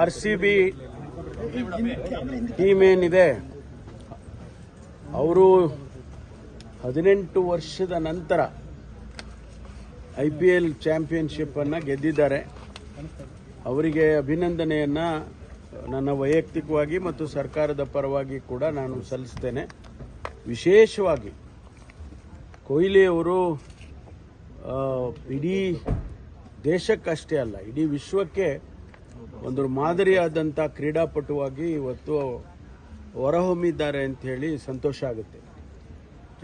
R C B team ಏನಿದೆ? ಅವರು ಹದಿನೆಂಟು ವರ್ಷದ ನಂತರ ಐ ಪಿ ಎಲ್ ಚಾಂಪಿಯನ್ಶಿಪ್ ಅನ್ನು ಗೆದ್ದಿದ್ದಾರೆ. ಅವರಿಗೆ ಅಭಿನಂದನೆಯನ್ನ ನನ್ನ ವೈಯಕ್ತಿಕವಾಗಿ ಮತ್ತು ಸರ್ಕಾರದ ಪರವಾಗಿ ಕೂಡ ನಾನು ಸಲ್ಲಿಸ್ತೇನೆ. ವಿಶೇಷವಾಗಿ ಕೊಹ್ಲಿಯವರು ಇಡೀ ದೇಶಕ್ಕಷ್ಟೇ ಅಲ್ಲ, ಇಡೀ ವಿಶ್ವಕ್ಕೆ ಒಂದು ಮಾದರಿಯಾದಂಥ ಕ್ರೀಡಾಪಟುವಾಗಿ ಇವತ್ತು ಹೊರಹೊಮ್ಮಿದ್ದಾರೆ ಹೇಳಿ ಸಂತೋಷ ಆಗುತ್ತೆ.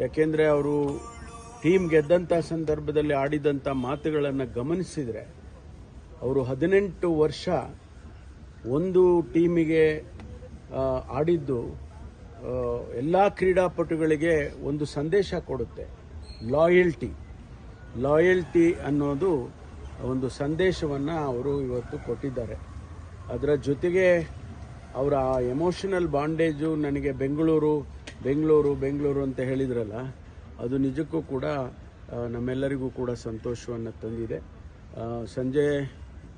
ಯಾಕೆಂದರೆ ಅವರು ಟೀಮ್ ಗೆದ್ದಂಥ ಸಂದರ್ಭದಲ್ಲಿ ಆಡಿದಂಥ ಮಾತುಗಳನ್ನು ಗಮನಿಸಿದರೆ ಅವರು ಹದಿನೆಂಟು ವರ್ಷ ಒಂದು ಟೀಮಿಗೆ ಆಡಿದ್ದು ಎಲ್ಲ ಕ್ರೀಡಾಪಟುಗಳಿಗೆ ಒಂದು ಸಂದೇಶ ಕೊಡುತ್ತೆ. ಲಾಯಲ್ಟಿ. ಲಾಯಲ್ಟಿ ಅನ್ನೋದು ಒಂದು ಸಂದೇಶವನ್ನು ಅವರು ಇವತ್ತು ಕೊಟ್ಟಿದ್ದಾರೆ. ಅದರ ಜೊತೆಗೆ ಅವರ ಆ ಎಮೋಷನಲ್ ಬಾಂಡೇಜು ನನಗೆ ಬೆಂಗಳೂರು ಬೆಂಗಳೂರು ಬೆಂಗಳೂರು ಅಂತ ಹೇಳಿದ್ರಲ್ಲ ಅದು ನಿಜಕ್ಕೂ ಕೂಡ ನಮ್ಮೆಲ್ಲರಿಗೂ ಕೂಡ ಸಂತೋಷವನ್ನು ತಂದಿದೆ. ಸಂಜೆ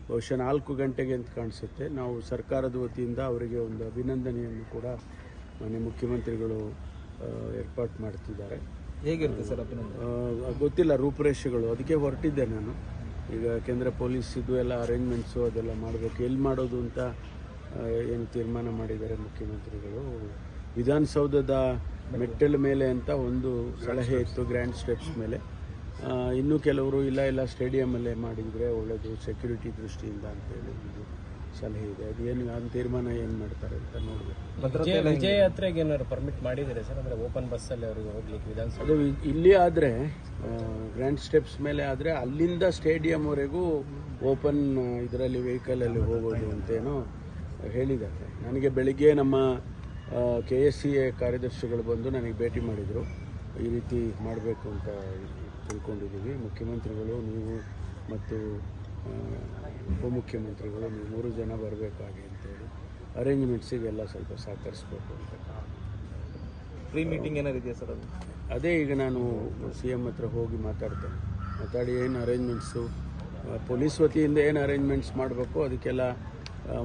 ಬಹುಶಃ ನಾಲ್ಕು ಗಂಟೆಗೆ ಅಂತ ಕಾಣಿಸುತ್ತೆ. ನಾವು ಸರ್ಕಾರದ ವತಿಯಿಂದ ಅವರಿಗೆ ಒಂದು ಅಭಿನಂದನೆಯನ್ನು ಕೂಡ ಮಾನ್ಯ ಮುಖ್ಯಮಂತ್ರಿಗಳು ಏರ್ಪಾಟ್ ಮಾಡ್ತಿದ್ದಾರೆ. ಹೇಗಿರುತ್ತೆ ಸರ್ ಅಭಿನಂದನೆ? ಗೊತ್ತಿಲ್ಲ ರೂಪುರೇಷೆಗಳು ಅದಕ್ಕೆ ಹೊರಟಿದ್ದೆ ನಾನು. ಈಗ ಕೇಂದ್ರ ಪೊಲೀಸ್ ಎಲ್ಲ ಅರೇಂಜ್ಮೆಂಟ್ಸು ಅದೆಲ್ಲ ಮಾಡಬೇಕು. ಎಲ್ಲಿ ಮಾಡೋದು ಅಂತ ಏನು ತೀರ್ಮಾನ ಮಾಡಿದ್ದಾರೆ ಮುಖ್ಯಮಂತ್ರಿಗಳು? ವಿಧಾನಸೌಧದ ಮೆಟ್ಟಲ ಮೇಲೆ ಅಂತ ಒಂದು ಸಲಹೆ ಇತ್ತು ಗ್ರ್ಯಾಂಡ್ ಸ್ಟೆಪ್ಸ್ ಮೇಲೆ. ಇನ್ನೂ ಕೆಲವರು ಇಲ್ಲ ಇಲ್ಲ ಸ್ಟೇಡಿಯಮಲ್ಲೇ ಮಾಡಿದರೆ ಒಳ್ಳೆಯದು ಸೆಕ್ಯೂರಿಟಿ ದೃಷ್ಟಿಯಿಂದ ಅಂತೇಳಿ ಒಂದು ಸಲಹೆ ಇದೆ. ಅದು ಏನು ಅದು ತೀರ್ಮಾನ ಏನು ಮಾಡ್ತಾರೆ ಅಂತ ನೋಡಬೇಕು. ವಿಜಯ ಯಾತ್ರೆಗೆ ಏನಾದ್ರು ಪರ್ಮಿಟ್ ಮಾಡಿದ್ದಾರೆ ಸರ್? ಅಂದರೆ ಓಪನ್ ಬಸ್ಸಲ್ಲಿ ಅವರಿಗೆ ಹೋಗ್ಲಿಕ್ಕೆ ವಿಧಾನಸಭೆ ಅದು ಇಲ್ಲಿ ಆದರೆ ಗ್ರ್ಯಾಂಡ್ ಸ್ಟೆಪ್ಸ್ ಮೇಲೆ ಆದರೆ ಅಲ್ಲಿಂದ ಸ್ಟೇಡಿಯಂವರೆಗೂ ಓಪನ್ ಇದರಲ್ಲಿ ವೆಹಿಕಲಲ್ಲಿ ಹೋಗೋದು ಅಂತೇನೋ ಹೇಳಿದ್ದಾರೆ. ನನಗೆ ಬೆಳಿಗ್ಗೆ ನಮ್ಮ ಕೆ ಎಸ್ ಸಿ ಎ ಕಾರ್ಯದರ್ಶಿಗಳು ಬಂದು ನನಗೆ ಭೇಟಿ ಮಾಡಿದರು. ಈ ರೀತಿ ಮಾಡಬೇಕು ಅಂತ ತಿಳ್ಕೊಂಡಿದ್ದೀವಿ. ಮುಖ್ಯಮಂತ್ರಿಗಳು ನೀವು ಮತ್ತು ಉಪಮುಖ್ಯಮಂತ್ರಿಗಳು ನೀವು ಮೂರು ಜನ ಬರಬೇಕಾಗಿ ಅಂತೇಳಿ. ಅರೇಂಜ್ಮೆಂಟ್ಸಿಗೆಲ್ಲ ಸ್ವಲ್ಪ ಸಹಕರಿಸ್ಬೇಕು ಅಂತ. ಪ್ರೀ ಮೀಟಿಂಗ್ ಏನಾರು ಇದೆಯಾ ಸರ್ ಅದು? ಅದೇ ಈಗ ನಾನು ಸಿ ಎಂ ಹತ್ರ ಹೋಗಿ ಮಾತಾಡ್ತೇನೆ. ಮಾತಾಡಿ ಏನು ಅರೇಂಜ್ಮೆಂಟ್ಸು ಪೊಲೀಸ್ ವತಿಯಿಂದ ಏನು ಅರೇಂಜ್ಮೆಂಟ್ಸ್ ಮಾಡಬೇಕು ಅದಕ್ಕೆಲ್ಲ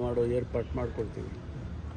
ಮಾಡೋ ಏರ್ಪಾಟ್ ಮಾಡ್ಕೊಳ್ತೀವಿ.